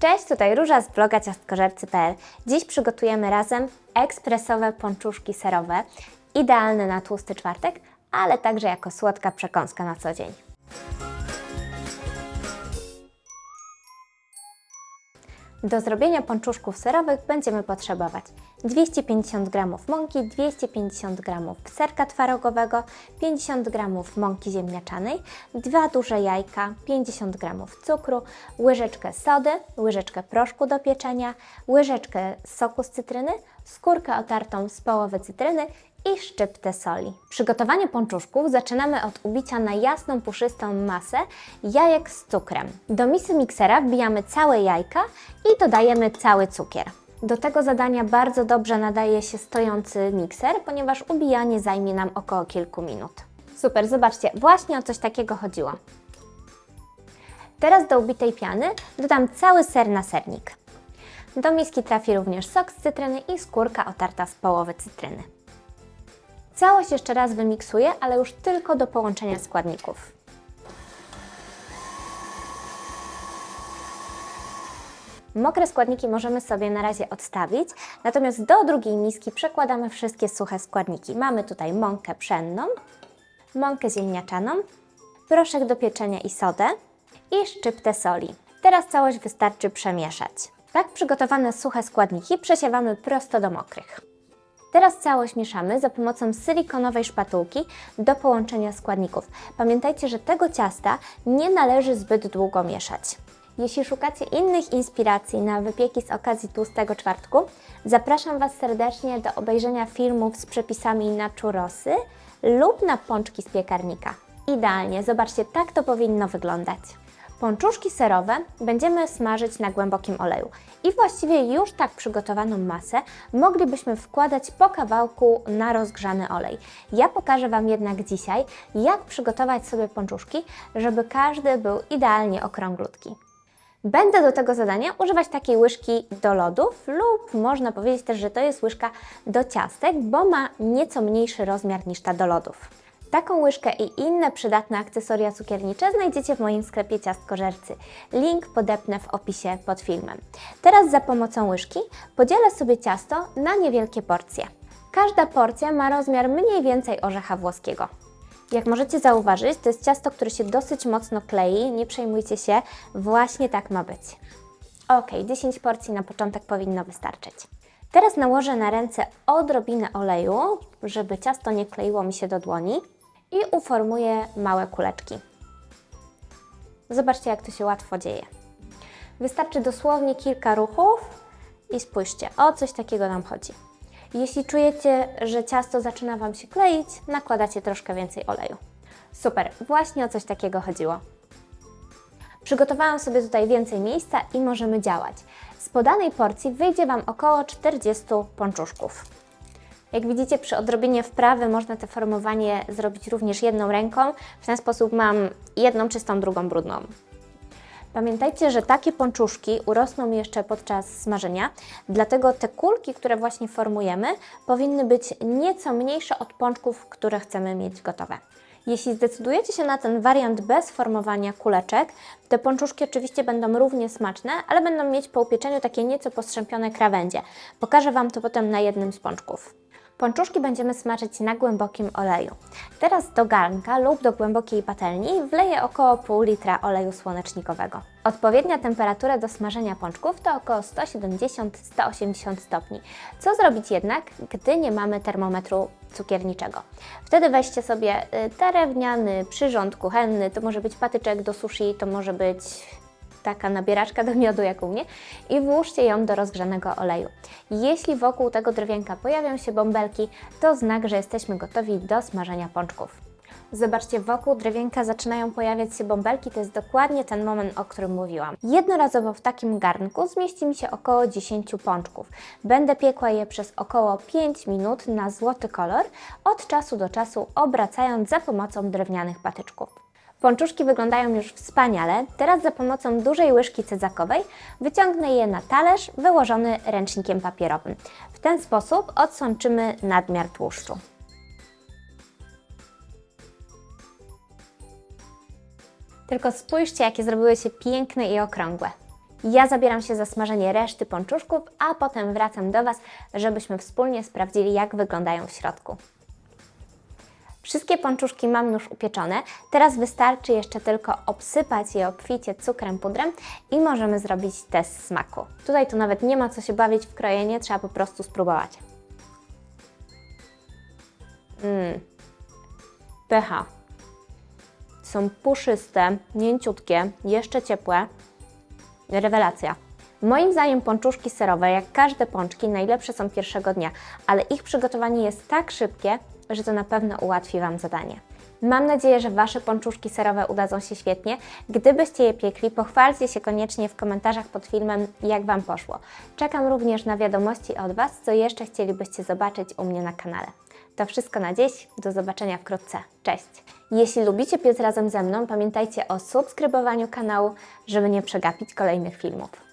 Cześć, tutaj Róża z bloga ciastkożercy.pl. Dziś przygotujemy razem ekspresowe pączuszki serowe, idealne na tłusty czwartek, ale także jako słodka przekąska na co dzień. Do zrobienia pączuszków serowych będziemy potrzebować 250 g mąki, 250 g serka twarogowego, 50 g mąki ziemniaczanej, dwa duże jajka, 50 g cukru, łyżeczkę sody, łyżeczkę proszku do pieczenia, łyżeczkę soku z cytryny, skórkę otartą z połowy cytryny i szczyptę soli. Przygotowanie pączuszków zaczynamy od ubicia na jasną, puszystą masę jajek z cukrem. Do misy miksera wbijamy całe jajka i dodajemy cały cukier. Do tego zadania bardzo dobrze nadaje się stojący mikser, ponieważ ubijanie zajmie nam około kilku minut. Super, zobaczcie, właśnie o coś takiego chodziło. Teraz do ubitej piany dodam cały ser na sernik. Do miski trafi również sok z cytryny i skórka otarta z połowy cytryny. Całość jeszcze raz wymiksuję, ale już tylko do połączenia składników. Mokre składniki możemy sobie na razie odstawić, natomiast do drugiej miski przekładamy wszystkie suche składniki. Mamy tutaj mąkę pszenną, mąkę ziemniaczaną, proszek do pieczenia i sodę i szczyptę soli. Teraz całość wystarczy przemieszać. Tak przygotowane suche składniki przesiewamy prosto do mokrych. Teraz całość mieszamy za pomocą silikonowej szpatułki do połączenia składników. Pamiętajcie, że tego ciasta nie należy zbyt długo mieszać. Jeśli szukacie innych inspiracji na wypieki z okazji tłustego czwartku, zapraszam Was serdecznie do obejrzenia filmów z przepisami na churrosy lub na pączki z piekarnika. Idealnie, zobaczcie, tak to powinno wyglądać. Pączuszki serowe będziemy smażyć na głębokim oleju i właściwie już tak przygotowaną masę moglibyśmy wkładać po kawałku na rozgrzany olej. Ja pokażę Wam jednak dzisiaj, jak przygotować sobie pączuszki, żeby każdy był idealnie okrąglutki. Będę do tego zadania używać takiej łyżki do lodów lub można powiedzieć też, że to jest łyżka do ciastek, bo ma nieco mniejszy rozmiar niż ta do lodów. Taką łyżkę i inne przydatne akcesoria cukiernicze znajdziecie w moim sklepie Ciastkożercy. Link podepnę w opisie pod filmem. Teraz za pomocą łyżki podzielę sobie ciasto na niewielkie porcje. Każda porcja ma rozmiar mniej więcej orzecha włoskiego. Jak możecie zauważyć, to jest ciasto, które się dosyć mocno klei, nie przejmujcie się, właśnie tak ma być. Ok, 10 porcji na początek powinno wystarczyć. Teraz nałożę na ręce odrobinę oleju, żeby ciasto nie kleiło mi się do dłoni i uformuję małe kuleczki. Zobaczcie, jak to się łatwo dzieje. Wystarczy dosłownie kilka ruchów i spójrzcie, o coś takiego nam chodzi. Jeśli czujecie, że ciasto zaczyna Wam się kleić, nakładacie troszkę więcej oleju. Super, właśnie o coś takiego chodziło. Przygotowałam sobie tutaj więcej miejsca i możemy działać. Z podanej porcji wyjdzie Wam około 40 pączuszków. Jak widzicie, przy odrobinie wprawy można to formowanie zrobić również jedną ręką. W ten sposób mam jedną czystą, drugą brudną. Pamiętajcie, że takie pączuszki urosną jeszcze podczas smażenia, dlatego te kulki, które właśnie formujemy, powinny być nieco mniejsze od pączków, które chcemy mieć gotowe. Jeśli zdecydujecie się na ten wariant bez formowania kuleczek, te pączuszki oczywiście będą równie smaczne, ale będą mieć po upieczeniu takie nieco postrzępione krawędzie. Pokażę Wam to potem na jednym z pączków. Pączuszki będziemy smażyć na głębokim oleju. Teraz do garnka lub do głębokiej patelni wleję około pół litra oleju słonecznikowego. Odpowiednia temperatura do smażenia pączków to około 170-180 stopni. Co zrobić jednak, gdy nie mamy termometru cukierniczego? Wtedy weźcie sobie y, drewniany przyrząd kuchenny, to może być patyczek do sushi, to może być taka nabieraczka do miodu jak u mnie i włóżcie ją do rozgrzanego oleju. Jeśli wokół tego drewienka pojawią się bąbelki, to znak, że jesteśmy gotowi do smażenia pączków. Zobaczcie, wokół drewienka zaczynają pojawiać się bąbelki, to jest dokładnie ten moment, o którym mówiłam. Jednorazowo w takim garnku zmieści mi się około 10 pączków. Będę piekła je przez około 5 minut na złoty kolor, od czasu do czasu obracając za pomocą drewnianych patyczków. Pączuszki wyglądają już wspaniale. Teraz za pomocą dużej łyżki cedzakowej wyciągnę je na talerz wyłożony ręcznikiem papierowym. W ten sposób odsączymy nadmiar tłuszczu. Tylko spójrzcie, jakie zrobiły się piękne i okrągłe. Ja zabieram się za smażenie reszty pączuszków, a potem wracam do Was, żebyśmy wspólnie sprawdzili, jak wyglądają w środku. Wszystkie pączuszki mam już upieczone. Teraz wystarczy jeszcze tylko obsypać je obficie cukrem, pudrem i możemy zrobić test smaku. Tutaj to nawet nie ma co się bawić w krojenie, trzeba po prostu spróbować. Mmm. Pycha. Są puszyste, mięciutkie, jeszcze ciepłe. Rewelacja. Moim zdaniem pączuszki serowe, jak każde pączki, najlepsze są pierwszego dnia, ale ich przygotowanie jest tak szybkie, że to na pewno ułatwi Wam zadanie. Mam nadzieję, że Wasze pączuszki serowe udadzą się świetnie. Gdybyście je piekli, pochwalcie się koniecznie w komentarzach pod filmem, jak Wam poszło. Czekam również na wiadomości od Was, co jeszcze chcielibyście zobaczyć u mnie na kanale. To wszystko na dziś. Do zobaczenia wkrótce. Cześć! Jeśli lubicie piec razem ze mną, pamiętajcie o subskrybowaniu kanału, żeby nie przegapić kolejnych filmów.